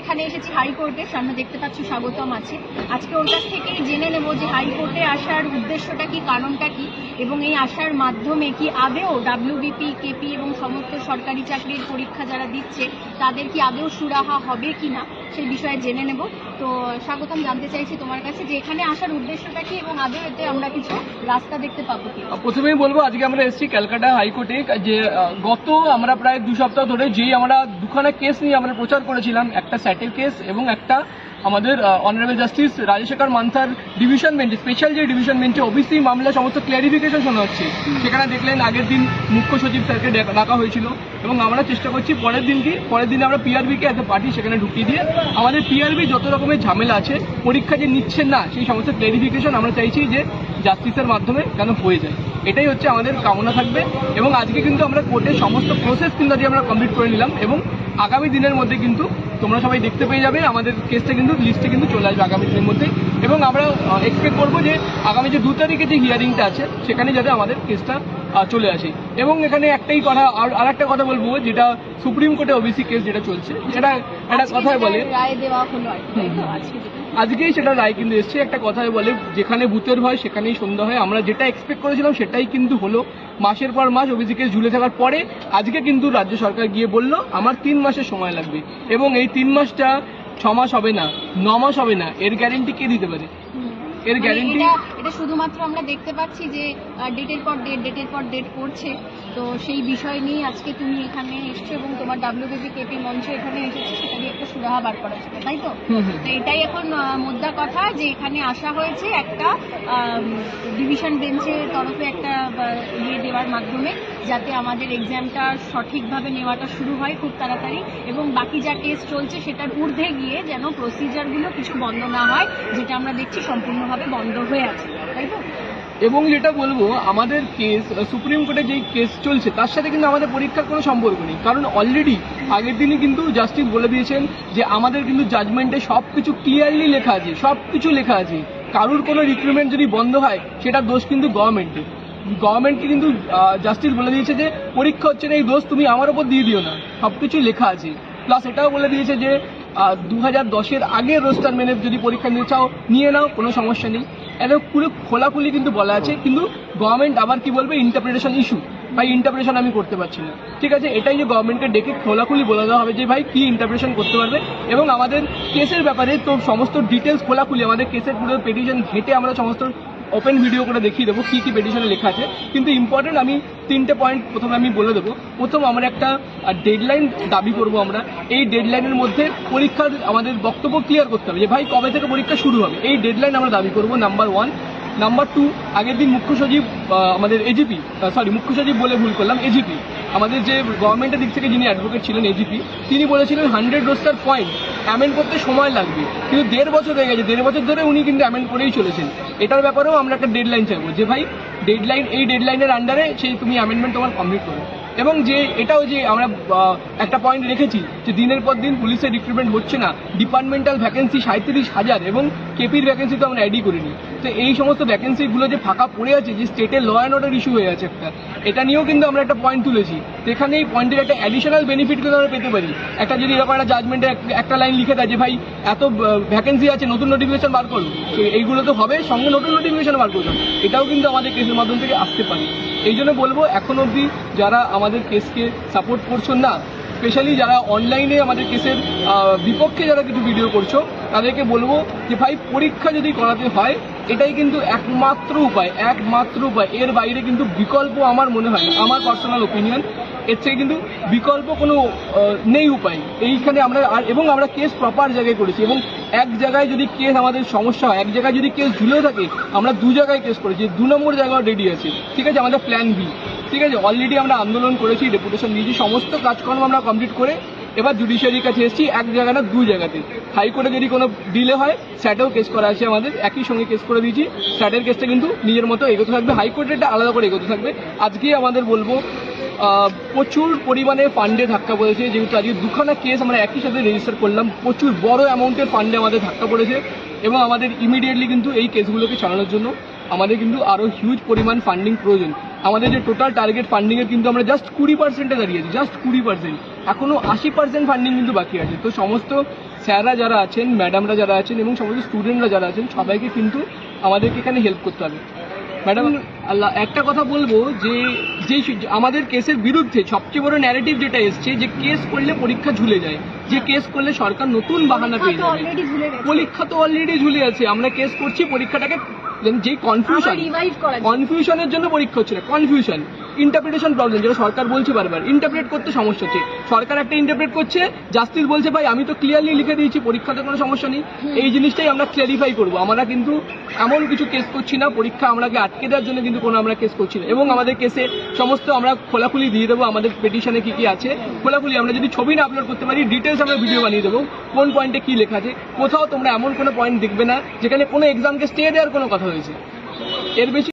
এখানে এসেছি হাইকোর্টে সামনে দেখতে পাচ্ছি স্বাগতম আছে। আজকে ওর কাছ থেকেই জেনে নেব যে হাইকোর্টে আসার উদ্দেশ্যটা কি, কারণটা কি, এবং এই আসার মাধ্যমে কি আদেও ডাব্লিউবিপি কেপি এবং সমস্ত সরকারি চাকরির পরীক্ষা যারা দিচ্ছে, তাদের কি আদেও সুরাহা হবে কি না সেই বিষয়ে জেনে নেব। তো স্বাগতম জানতে চাইছি তোমার কাছে যে এখানে আসার উদ্দেশ্যটা কি এবং আগে এতে আমরা কিছু রাস্তা দেখতে পাবো কি? প্রথমেই বলব, আজকে আমরা এসেছি ক্যালকাটা হাইকোর্টে যে গত আমরা প্রায় দু সপ্তাহ ধরে যেই আমরা দুখানা কেস নিয়ে আমরা প্রচার করেছিলাম, একটা স্যাটেল কেস এবং একটা আমাদের অনারেবল জাস্টিস রাজশেখর মান্থার ডিভিশন বেঞ্চে স্পেশাল যে ডিভিশন বেঞ্চে ওবিসি মামলা সমস্ত ক্ল্যারিফিকেশন শোনা হচ্ছে। সেখানে দেখলেন আগের দিন মুখ্য সচিব স্যারকে ডাকা- হয়েছিল এবং আমরা চেষ্টা করছি পরের দিন কি, পরের দিনে আমরা পিআরবিকে এত পার্টি সেখানে ঢুকিয়ে দিয়ে আমাদের পিআরবি যত রকমের ঝামেলা আছে, পরীক্ষা যে নিচ্ছেন না, সেই সমস্ত ক্ল্যারিফিকেশন আমরা চাইছি যে জাস্টিসের মাধ্যমে কেন হয়ে যায়। এটাই হচ্ছে আমাদের কামনা থাকবে এবং আজকে কিন্তু আমরা কোর্টের সমস্ত প্রসেস কিন্তু আমরা কমপ্লিট করে নিলাম এবং আগামী দিনের মধ্যে কিন্তু তোমরা সবাই দেখতে পেয়ে যাবে আমাদের কেসটা কিন্তু লিস্টে কিন্তু চলে আসবে আগামী দিনের মধ্যে। এবং আমরা এক্সপেক্ট করব যে আগামী যে দু তারিখে যে হিয়ারিংটা আছে সেখানে যাতে আমাদের কেসটা চলে আসে। এবং এখানে একটাই কথা আর একটা কথা বলব যেটা সুপ্রিম কোর্টে ওবিসি কেস যেটা চলছে সেটা একটা কথায় বলে আজকেই সেটা রায় কিন্তু এসছে একটা কথায় বলে যেখানে ভূতের হয় সেখানেই সন্ধ্যা হয়। আমরা যেটা এক্সপেক্ট করেছিলাম সেটাই কিন্তু হলো। মাসের পর মাস ওবিসি কেস ঝুলে থাকার পরে আজকে কিন্তু রাজ্য সরকার গিয়ে বলল আমার তিন মাসের সময় লাগবে। এবং এই তিন মাসটা ছ মাস হবে না ন মাস হবে না। এর গ্যারেন্টি কে দিতে পারে? এর গ্যারেন্টি এটা এটা শুধুমাত্র আমরা দেখতে পাচ্ছি যে ডেটের পর ডেট ডেটের পর ডেট করছে। তো সেই বিষয় নিয়ে আজকে তুমি এখানে এসছো এবং তোমার ডাব্লিউবিপি কেপি মঞ্চে এখানে এসেছে সেটারই একটা সুরাহা বার করা ছিল তাই তো? তো এটাই এখন মোদ্দা কথা যে এখানে আসা হয়েছে একটা ডিভিশন বেঞ্চের তরফে একটা ইয়ে দেওয়ার মাধ্যমে যাতে আমাদের এক্সামটা সঠিকভাবে নেওয়াটা শুরু হয় খুব তাড়াতাড়ি এবং বাকি যা কেস চলছে সেটার ঊর্ধ্বে গিয়ে যেন প্রসিজারগুলো কিছু বন্ধ না হয় যেটা আমরা দেখছি সম্পূর্ণভাবে বন্ধ হয়ে আছে তাই তো? এবং যেটা বলব, আমাদের কেস সুপ্রিম কোর্টে যেই কেস চলছে, তার সাথে কিন্তু আমাদের পরীক্ষার কোনো সম্পর্ক নেই। কারণ অলরেডি আগের দিনই কিন্তু জাস্টিস বলে দিয়েছেন যে, আমাদের কিন্তু জাজমেন্টে সব কিছু ক্লিয়ারলি লেখা আছে সব কিছু লেখা আছে। কারুর কোনো রিক্রুটমেন্ট যদি বন্ধ হয় সেটা দোষ কিন্তু গভর্নমেন্টের গভর্নমেন্টকে কিন্তু জাস্টিস বলে দিয়েছে যে, পরীক্ষা হচ্ছে না, এই দোষ তুমি আমার ওপর দিয়ে দিও না। সব কিছু লেখা আছে। প্লাস এটাও বলে দিয়েছে যে দু হাজার দশের আগে রোস্টার মেনে যদি পরীক্ষা নিতে চাও, নিয়ে নাও, কোনো সমস্যা নেই। এটা পুরো খোলাখুলি কিন্তু বলা আছে, কিন্তু গভর্নমেন্ট আবার কি বলবে? ইন্টারপ্রিটেশন ইস্যু ভাই ইন্টারপ্রিটেশন আমি করতে পারছি না। ঠিক আছে? এটাই যে গভর্নমেন্টকে ডেকে খোলাখুলি বলে দেওয়া হবে যে, ভাই, কি ইন্টারপ্রিটেশন করতে পারবে? এবং আমাদের কেসের ব্যাপারে তো সমস্ত ডিটেলস খোলাখুলি, আমাদের কেসের পুরো পেটিশন ঘেটে আমরা সমস্ত ওপেন ভিডিও করে দেখিয়ে দেবো কী কী পেটিশনে লেখা আছে। কিন্তু ইম্পর্টেন্ট আমি তিনটে পয়েন্ট প্রথমে আমি বলে দেবো। প্রথম আমরা একটা ডেডলাইন দাবি করব আমরা। এই ডেডলাইনের মধ্যে পরীক্ষার আমাদের বক্তব্য ক্লিয়ার করতে হবে যে, ভাই, কবে থেকে পরীক্ষা শুরু হবে? এই ডেডলাইন আমরা দাবি করব নাম্বার ওয়ান নাম্বার টু আগের দিন মুখ্য সচিব আমাদের এজিপি সরি মুখ্য সচিব বলে ভুল করলাম এজিপি আমাদের যে গভর্নমেন্টের দিক থেকে যিনি অ্যাডভোকেট ছিলেন এজিপি তিনি বলেছিলেন হান্ড্রেড রোস্টার পয়েন্ট অ্যামেন্ড করতে সময় লাগবে। কিন্তু দেড় বছর হয়ে গেছে, দেড় বছর ধরে উনি কিন্তু অ্যামেন্ড করেই চলেছেন। এটার ব্যাপারেও আমরা একটা ডেডলাইন চাইব যে ভাই ডেডলাইন এই ডেডলাইনের আন্ডারে সেই তুমি অ্যামেন্ডমেন্ট তোমার কমপ্লিট করো। এবং যে এটাও যে আমরা একটা পয়েন্ট রেখেছি যে দিনের পর দিন পুলিশের রিক্রুটমেন্ট হচ্ছে না ডিপার্টমেন্টাল ভ্যাকেন্সি সাঁত্রিশ হাজার এবং কেপির ভ্যাকেন্সি তো আমরা অ্যাডই করিনি। তো এই সমস্ত ভ্যাকেন্সিগুলো যে ফাঁকা পড়ে আছে, যে স্টেটের ল অ্যান্ড অর্ডার ইস্যু হয়ে আছে একটা, এটা নিয়েও কিন্তু আমরা একটা পয়েন্ট তুলেছি। তো এখানে এই পয়েন্টের একটা অ্যাডিশনাল বেনিফিট কিন্তু আমরা পেতে পারি। একটা যদি এরকম একটা জাজমেন্টে একটা লাইন লিখে দেয় যে ভাই, এত ভ্যাকেন্সি আছে, নতুন নোটিফিকেশন বার করুন তো এইগুলো তো হবে, সঙ্গে নতুন নোটিফিকেশন বার করুন এটাও কিন্তু আমাদের কেসের মাধ্যম থেকে আসতে পারে। এই জন্য বলব, এখন অবধি যারা আমাদের কেসকে সাপোর্ট করছ না স্পেশালি যারা অনলাইনে আমাদের কেসের বিপক্ষে যারা কিছু ভিডিও করছ, তাদেরকে বলব যে ভাই, পরীক্ষা যদি করাতে হয়, এটাই কিন্তু একমাত্র উপায় একমাত্র উপায়। এর বাইরে কিন্তু বিকল্প আমার মনে হয় আমার পার্সোনাল ওপিনিয়ন এর থেকে কিন্তু বিকল্প কোনো নেই উপায়। এইখানে আমরা আর, এবং আমরা কেস প্রপার জায়গায় করেছি, এবং এক জায়গায় যদি কেস আমাদের সমস্যা হয়, এক জায়গায় যদি কেস ঝুলেও থাকে, আমরা দু জায়গায় কেস করেছি দু নম্বর জায়গায় রেডি আছে, ঠিক আছে? আমাদের প্ল্যান বি ঠিক আছে অলরেডি আমরা আন্দোলন করেছি ডেপুটেশন দিয়েছি, সমস্ত কাজকর্ম আমরা কমপ্লিট করে এবার জুডিশিয়ারির কাছে এসেছি, এক জায়গা না দু জায়গাতে হাইকোর্টে যদি কোনো ডিলে হয় স্যাটেও কেস করা আছে আমাদের, একই সঙ্গে কেস করে দিয়েছি স্যাটের কেসটা কিন্তু নিজের মতো এগোতে থাকবে হাইকোর্টেরটা আলাদা করে এগোতে থাকবে। আজকে আমাদের বলব প্রচুর পরিমাণে ফান্ডে ধাক্কা পড়েছে, যেহেতু আজকে দুখানা কেস আমরা একই সাথে রেজিস্টার করলাম, প্রচুর বড় অ্যামাউন্টের ফান্ডে আমাদের ধাক্কা পড়েছে এবং আমাদের ইমিডিয়েটলি কিন্তু এই কেসগুলোকে চালানোর জন্য আমাদের কিন্তু আরও হিউজ পরিমাণ ফান্ডিং প্রয়োজন। আমাদের যে টোটাল টার্গেট ফান্ডিংয়ের কিন্তু আমরা জাস্ট কুড়ি পার্সেন্টে দাঁড়িয়েছি জাস্ট কুড়ি পার্সেন্ট এখনও আশি পার্সেন্ট ফান্ডিং কিন্তু বাকি আছে। তো সমস্ত স্যাররা যারা আছেন ম্যাডামরা যারা আছেন এবং সমস্ত স্টুডেন্টরা যারা আছেন সবাইকে কিন্তু আমাদেরকে এখানে হেল্প করতে হবে। ম্যাডাম আল্লাহ একটা কথা বলব যে যে আমাদের কেসের বিরুদ্ধে সবচেয়ে বড় ন্যারেটিভ যেটা এসছে যে কেস করলে পরীক্ষা ঝুলে যায় যে কেস করলে সরকার নতুন বাহানা পেয়ে যাবে। পরীক্ষা তো অলরেডি ঝুলে আছে আমরা কেস করছি পরীক্ষাটাকে কনফিউশন রিভাইভ করা যায়। কনফিউশনের জন্য পরীক্ষা হচ্ছে না কনফিউশন ইন্টারপ্রিটেশন প্রবলেম যেটা সরকার বলছে বারবার। ইন্টারপ্রেট করতে সমস্যা হচ্ছে। সরকার একটা ইন্টারপ্রেট করছে জাস্টিস বলছে ভাই আমি তো ক্লিয়ারলি লিখে দিয়েছি পরীক্ষাতে কোনো সমস্যা নেই। এই জিনিসটাই আমরা ক্লিয়ারিফাই করব। আমরা কিন্তু এমন কিছু কেস করছি না পরীক্ষা আমরাকে আটকে দেওয়ার জন্য কিন্তু কোনো আমরা কেস করছি না। এবং আমাদের কেসে সমস্ত আমরা খোলাখুলি দিয়ে দেবো। আমাদের পেটিশনে কি কি আছে খোলাখুলি আমরা যদি ছবি না আপলোড করতে পারি ডিটেলস আমরা ভিডিও বানিয়ে দেবো। কোন পয়েন্টে কি লেখা আছে? কোথাও তোমরা এমন কোনো পয়েন্ট দেখবে না যেখানে কোনো এক্সামকে স্টে দেওয়ার কোনো কথা হয়েছে এর বেশি